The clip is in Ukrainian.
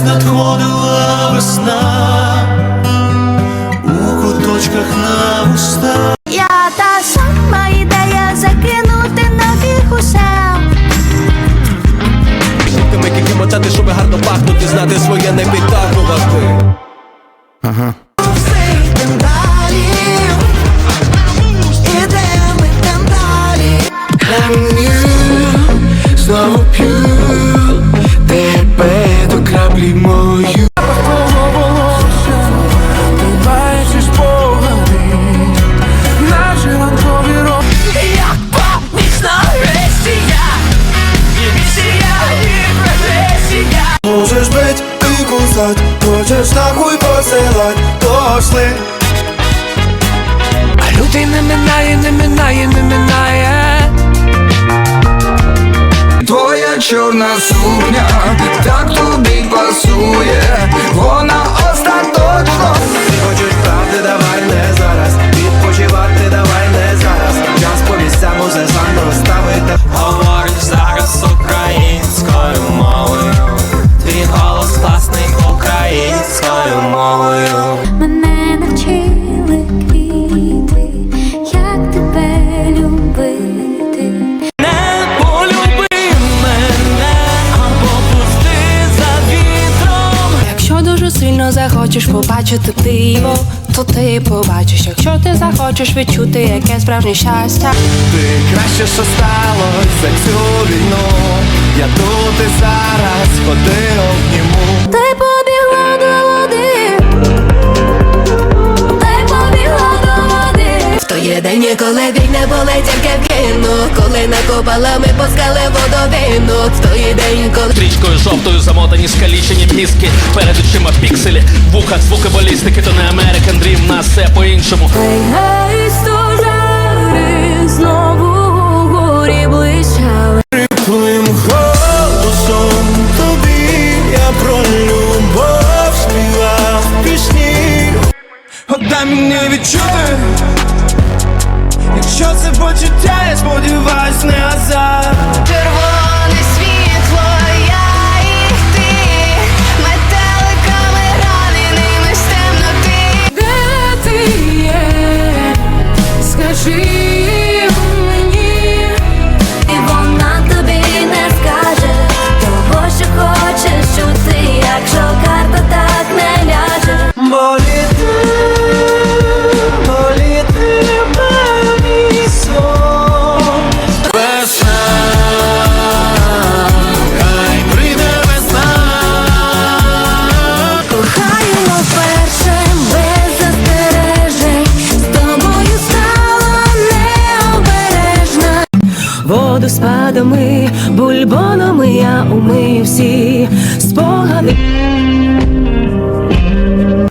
Десь надходила весна у куточках на вустах. Я та сама ідея закинути нафіг усе. Тими які мотати, щоб гарно пахнути, знати своє не підтагувати. Йдем і хочеш нахуй посилать, дошли. А лютий не минає, не минає, не минає. Твоя чорна сукня так тобі пасує, захочеш побачити диво, то ти побачиш, якщо ти захочеш відчути яке справжнє щастя. Ти краще, що сталося за цю війну. Я тут і зараз ходи обніму. Та й побігла до води. Й побігла до води. В той день, коли війна були тільки в коли накопала ми пускали водовину. В той день, коли Стрічкою жовтою замотані скалічені мізки Перед очима пікселі, в вухах звуки балістики То не American Dream, нас все по-іншому Гей, гей, стожари знову горі блищали. Твоїм голосом тобі я про любов співав пісні. Отдай мені відчути, якщо це почуття, я сподіваюсь, не азарт. Водоспадами, бульбонами я умию всі спогади.